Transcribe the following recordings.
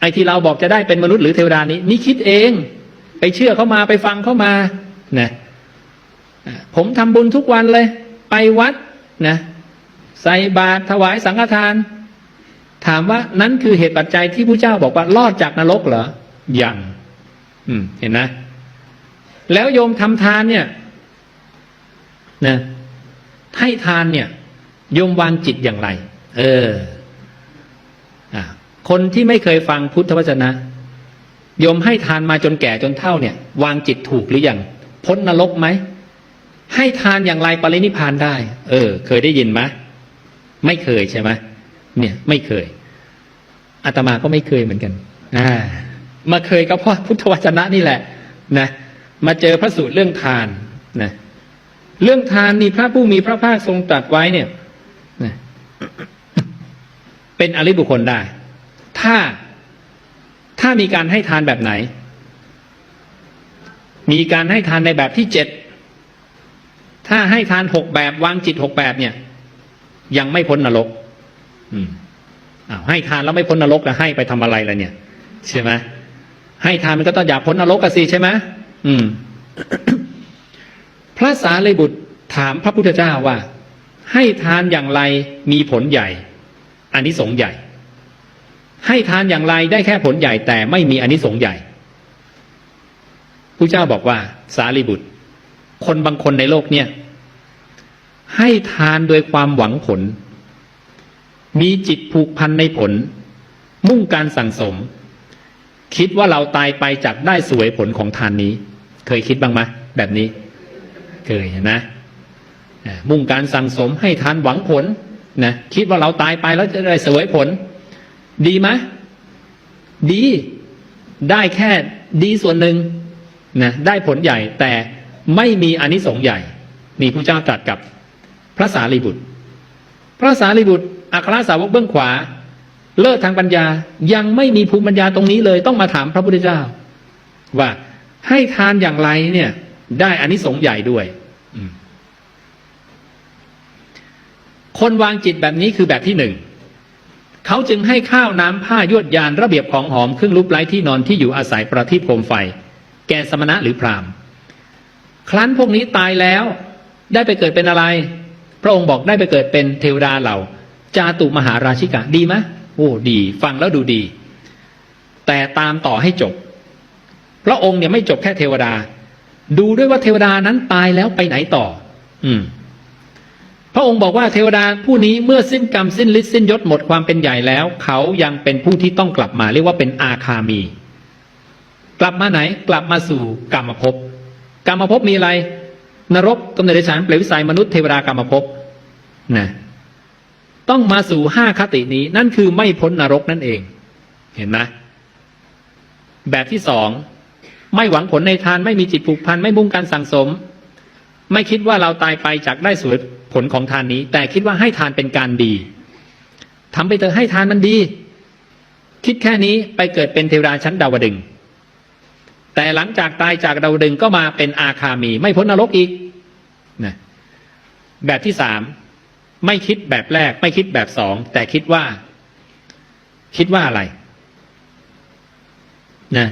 ไอ้ที่เราบอกจะได้เป็นมนุษย์หรือเทวดานี้ นี่คิดเอง ไปเชื่อเขามาไปฟังเขามานะผมทำบุญทุกวันเลย ไปวัดนะใส่บาตรถวายสังฆทาน ถามว่านั้นคือเหตุปัจจัยที่พระเจ้าบอกว่ารอดจากนรกเหรอยังอืม เห็นไหมแล้วโยมทำทานเนี่ยนะให้ทานเนี่ย โยมวางจิตอย่างไร เออ คนที่ไม่เคยฟังพุทธวจนะยมให้ทานมาจนแก่จนเท่าเนี่ย วางจิตถูกหรือยังพ้นนรกไหม ให้ทานอย่างไรปรินิพพานได้ เออ เคยได้ยินไหมไม่เคยใช่ไหมเนี่ย ไม่เคยอาตมาก็ไม่เคยเหมือนกันอ่ามาเคยก็เพราะพุทธวจนะนี่แหละ นะ มาเจอพระสูตรเรื่องทานนะเรื่องทานนี่พระผู้มีพระภาคทรงตรัสไว้เนี่ยนะเป็นอริบุคคลได้ ถ้าถ้ามีการให้ทานแบบไหน มีการให้ทานในแบบที่เจ็ดถ้าให้ทานหกแบบวางจิตหกแบบเนี่ย ยังไม่พ้นนรก อืมอ้าวให้ทานแล้วไม่พ้นนรกแล้วให้ไปทำอะไรล่ะเนี่ย ใช่ไหมให้ทานมันก็ต้องอยากพ้นนรกกันสิใช่ไหมอืม พระสารีบุตรถามพระพุทธเจ้าว่า ให้ทานอย่างไรมีผลใหญ่อันนี้สงใหญ่ ให้ทานอย่างไรได้แค่ผลใหญ่แต่ไม่มีอันนี้สงส์ใหญ่พระเจ้าบอกว่า สารีบุตร คนบางคนในโลกเนี่ย ให้ทานโดยความหวังผล มีจิตผูกพันในผล มุ่งการสั่งสม คิดว่าเราตายไปจากได้สวยผลของทานนี้ เคยคิดบ้างไหมแบบนี้ เคยนะมุ่งการสั่งสมให้ทานหวังผลนะคิดว่าเราตายไปแล้วจะได้สวยผล ดีไหมดีได้แค่ดีส่วนหนึ่งนะได้ผลใหญ่แต่ไม่มีอนิสงส์ใหญ่ นี่พระเจ้าตรัสกับพระสารีบุตร พระสารีบุตรอัครสาวกเบื้องขวา เลิศทางปัญญายังไม่มีภูมิปัญญาตรงนี้เลย ต้องมาถามพระพุทธเจ้า ว่าให้ทานอย่างไรเนี่ย ได้อนิสงส์ใหญ่ด้วยคนวางจิตแบบนี้คือแบบที่หนึ่ง เขาจึงให้ข้าวน้ำผ้ายวดยานระเบียบของหอมเครื่องลุกไล้ที่นอนที่อยู่อาศัยประทีปโคมไฟ แก่สมณะหรือพราหมณ์ ครั้นพวกนี้ตายแล้วได้ไปเกิดเป็นอะไร พระองค์บอกได้ไปเกิดเป็นเทวดาเหล่า จาตุมหาราชิกะดีไหมโอ้ดี ฟังแล้วดูดี แต่ตามต่อให้จบ พระองค์เนี่ยไม่จบแค่เทวดา ดูด้วยว่าเทวดานั้นตายแล้วไปไหนต่อ อืม ระองค์บอกว่าเทวดาผู้นี้เมื่อสิ้นกรรมสิ้นฤทธิ์สิ้นยศหมดความเป็นใหญ่แล้ว เขายังเป็นผู้ที่ต้องกลับมา เรียกว่าเป็นอาคามี กลับมาไหนกลับมาสู่กรรมภพกรรมภพมีอะไร นรกกำเนิดเดชานเปลววิสัยมนุษย์เทวดากรรมภพนะต้องมาสู่ห้าคตินี้ นั่นคือไม่พ้นนรกนั่นเอง เห็นไหมแบบที่สองไม่หวังผลในทานไม่มีจิตผูกพันไม่มุ่งการสั่งสม ไม่คิดว่าเราตายไปจากได้สวยผลของทานนี้ แต่คิดว่าให้ทานเป็นการดีทำไปเถอะให้ทานมันดี คิดแค่นี้ไปเกิดเป็นเทวดาชั้นดาวดึง แต่หลังจากตายจากดาวดึงก็มาเป็นอาคามี ไม่พ้นนรกอีกนะแบบที่สามไม่คิดแบบแรก ไม่คิดแบบสองแต่คิดว่า คิดว่าอะไรนะ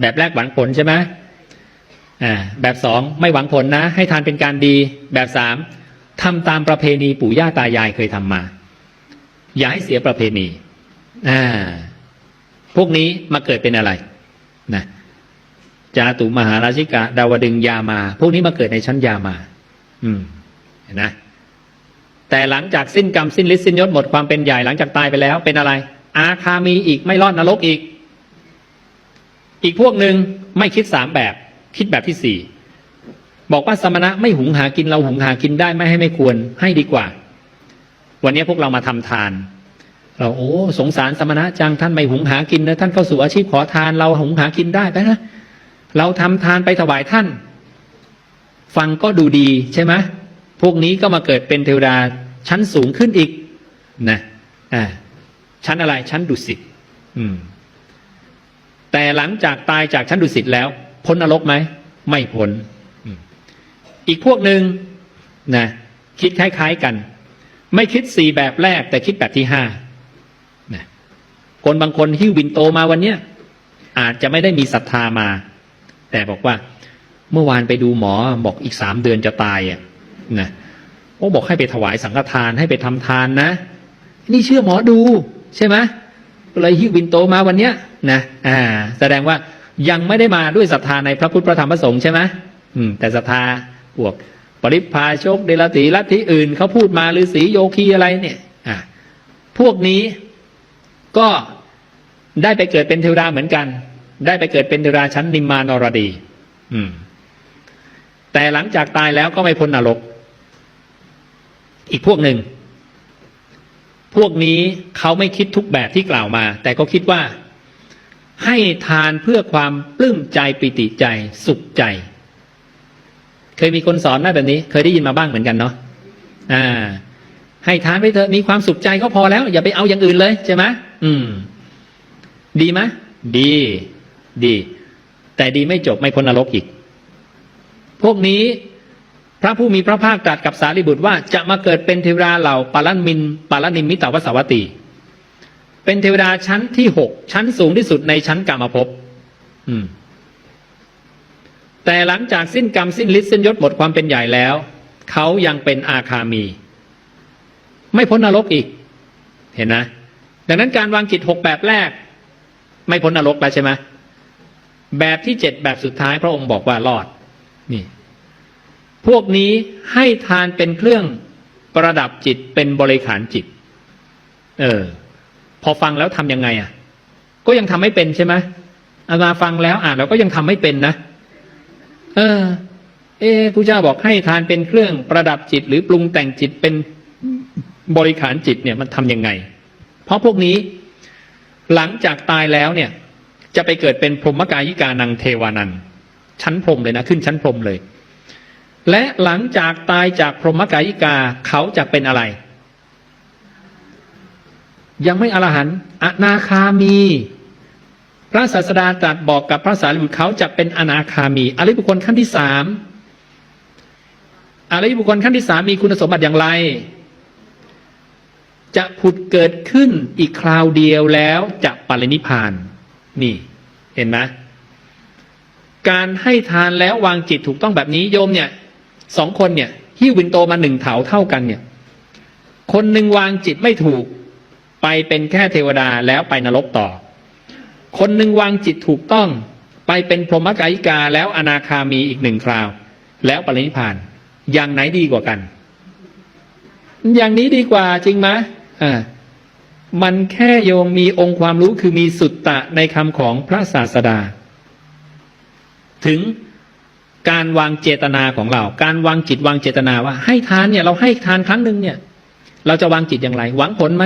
แบบแรกหวังผลใช่ไหม แบบสองไม่หวังผลนะ ให้ทานเป็นการดี แบบสามทำตามประเพณีปู่ย่าตายายเคยทำมา อย่าให้เสียประเพณีอ่าพวกนี้มาเกิดเป็นอะไรนะจาตุมหาราชิกะ ดาวดึงยามา พวกนี้มาเกิดในชั้นยามา อืมเห็นนะแต่หลังจากสิ้นกรรมสิ้นฤทธิ์สิ้นยศหมดความเป็นใหญ่หลังจากตายไปแล้ว เป็นอะไร อาคามีอีกไม่รอดนรกอีก อีกพวกหนึ่งไม่คิดสามแบบ คิดแบบที่สี่บอกว่าสมณะไม่หุงหากินเราหุงหากินได้ไม่ให้ไม่ควรให้ดีกว่า วันนี้พวกเรามาทำทาน เราโอ้สงสารสมณะจังท่านไม่หุงหากินนะท่านเข้าสู่อาชีพขอทานเราหุงหากินได้ไปนะเราทำทานไปถวายท่าน ฟังก็ดูดีใช่ไหมพวกนี้ก็มาเกิดเป็นเทวดาชั้นสูงขึ้นอีกนะอ่าชั้นอะไรชั้นดุสิตอืมแต่หลังจากตายจากชั้นดุสิตแล้ว พ้นนรกไหมไม่พ้นอืมอีกพวกหนึ่งนะคิดคล้ายๆกัน ไม่คิดสี่แบบแรก แต่คิดแบบที่ห้านะคนบางคนหิ้วบินโตมาวันเนี้ยอาจจะไม่ได้มีศรัทธามา แต่บอกว่า เมื่อวานไปดูหมอบอกอีกสามเดือนจะตายอะนะโอ้บอกให้ไปถวายสังฆทานให้ไปทำทานนะ นี่เชื่อหมอดู ใช่ไหมก็เลยหิ้วบินโตมาวันเนี้ยนะอ่า แสดงว่า ยังไม่ได้มาด้วยศรัทธาในพระพุทธพระธรรมพระสงฆ์ใช่ไหมอืม แต่ศรัทธาพวก ปริพาชกเดลตีลัทธิอื่นเขาพูดมาหรือสีโยคีอะไรเนี่ย อ่าพวกนี้ก็ได้ไปเกิดเป็นเทวดาเหมือนกัน ได้ไปเกิดเป็นเทวดาชั้นนิมมานรดี อืม แต่หลังจากตายแล้วก็ไม่พ้นนรก อีกพวกหนึ่ง พวกนี้เขาไม่คิดทุกแบบที่กล่าวมา แต่ก็คิดว่า ให้ทานเพื่อความปลื้มใจปิติใจสุขใจ เคยมีคนสอนไหมแบบนี้ เคยได้ยินมาบ้างเหมือนกันเนาะอ่า ให้ทานไปเถอะมีความสุขใจก็พอแล้ว อย่าไปเอาอย่างอื่นเลยใช่ไหมอืม ดีไหมดี ดี แต่ดีไม่จบไม่พ้นนรกอีก พวกนี้พระผู้มีพระภาคตรัสกับสารีบุตรว่าจะมาเกิดเป็นเทวดาเหล่าปารันมินปารันิมมิตาวสวัตตี เป็นเทวดาชั้นที่หกชั้นสูงที่สุดในชั้นกามภพแต่หลังจากสิ้นกรรมสิ้นฤทธิ์สิ้นยศหมดความเป็นใหญ่แล้ว เขายังเป็นอาคามี ไม่พ้นนรกอีก เห็นนะดังนั้นการวางจิตหกแบบแรก ไม่พ้นนรกแล้วใช่ไหมแบบที่เจ็ดแบบสุดท้ายพระองค์บอกว่ารอด นี่ พวกนี้ให้ทานเป็นเครื่องประดับจิตเป็นบริขารจิต เออ พอฟังแล้วทำยังไงอะ ก็ยังทำไม่เป็นใช่ไหมอามาฟังแล้วอ่านแล้วก็ยังทำไม่เป็นนะ เออ เอะผู้เจ้าบอกให้ทานเป็นเครื่องประดับจิต หรือปรุงแต่งจิตเป็นบริขารจิตเนี่ยมันทำยังไง เพราะพวกนี้หลังจากตายแล้วเนี่ย จะไปเกิดเป็นพรหมกายิกานังเทวานันชั้นพรหมเลยนะ ขึ้นชั้นพรหมเลย และหลังจากตายจากพรหมกายิกาเขาจะเป็นอะไร ยังไม่อรหันต์อนาคามี พระศาสดาตรัสบอกกับพระสารีบุตรเขาจะเป็นอนาคามี อริบุคคลขั้นที่สามอริบุคคลขั้นที่สามมีคุณสมบัติอย่างไร จะผุดเกิดขึ้นอีกคราวเดียวแล้วจะปรินิพาน นี่ เห็นไหมการให้ทานแล้ววางจิตถูกต้องแบบนี้โยมเนี่ยสองคนเนี่ยหิ้ววินโตมาหนึ่งเถาเท่ากันเนี่ย คนหนึ่งวางจิตไม่ถูก ไปเป็นแค่เทวดาแล้วไปนรกต่อ คนหนึ่งวางจิตถูกต้อง ไปเป็นพรหมกายิกาแล้วอนาคามีอีกหนึ่งคราว แล้วปรินิพพานอย่างไหนดีกว่ากัน อย่างนี้ดีกว่าจริงไหมอ่ามันแค่โยมมีองค์ความรู้คือมีสุตตะในคำของพระศาสดา ถึงการวางเจตนาของเรา การวางจิตวางเจตนาว่า ให้ทานเนี่ย เราให้ทานครั้งหนึ่งเนี่ย เราจะวางจิตอย่างไร หวังผลไหม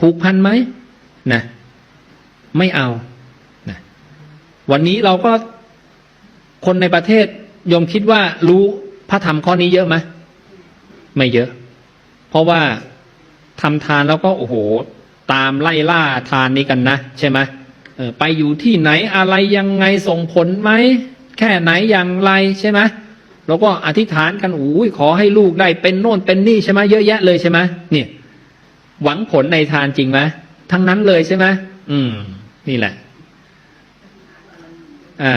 ผูกพันไหมนะ ไม่เอานะวันนี้เราก็คนในประเทศยมคิดว่ารู้พระธรรมข้อนี้เยอะไหมไม่เยอะ เพราะว่าทำทานแล้วก็โอ้โห ตามไล่ล่าทานนี้กันนะ ใช่ไหมเออไปอยู่ที่ไหนอะไรยังไงส่งผลไหม แค่ไหนอย่างไรใช่ไหมแล้วก็อธิษฐานกันอุ้ยขอให้ลูกได้เป็นโน่นเป็นนี่ใช่ไหมเยอะแยะเลยใช่ไหมเนี่ย หวังผลในทานจริงไหมทั้งนั้นเลยใช่ไหมอืม นี่แหละ อ่า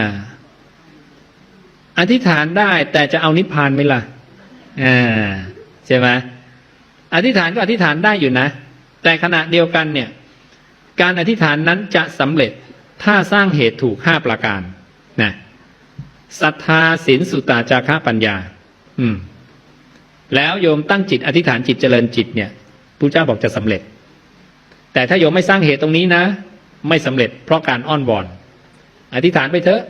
อธิษฐานได้แต่จะเอานิพพานไหมล่ะอ่าใช่ไหมอธิษฐานก็อธิษฐานได้อยู่นะ แต่ขณะเดียวกันเนี่ย การอธิษฐานนั้นจะสำเร็จถ้าสร้างเหตุถูกห้าประการนะศรัทธาศีลสุตตาจาระปัญญา อืม แล้วโยมตั้งจิตอธิษฐานจิตเจริญจิตเนี่ย พระเจ้าบอกจะสำเร็จ แต่ถ้าโยมไม่สร้างเหตุตรงนี้นะ ไม่สำเร็จเพราะการอ้อนวอน อธิษฐานไปเถอะ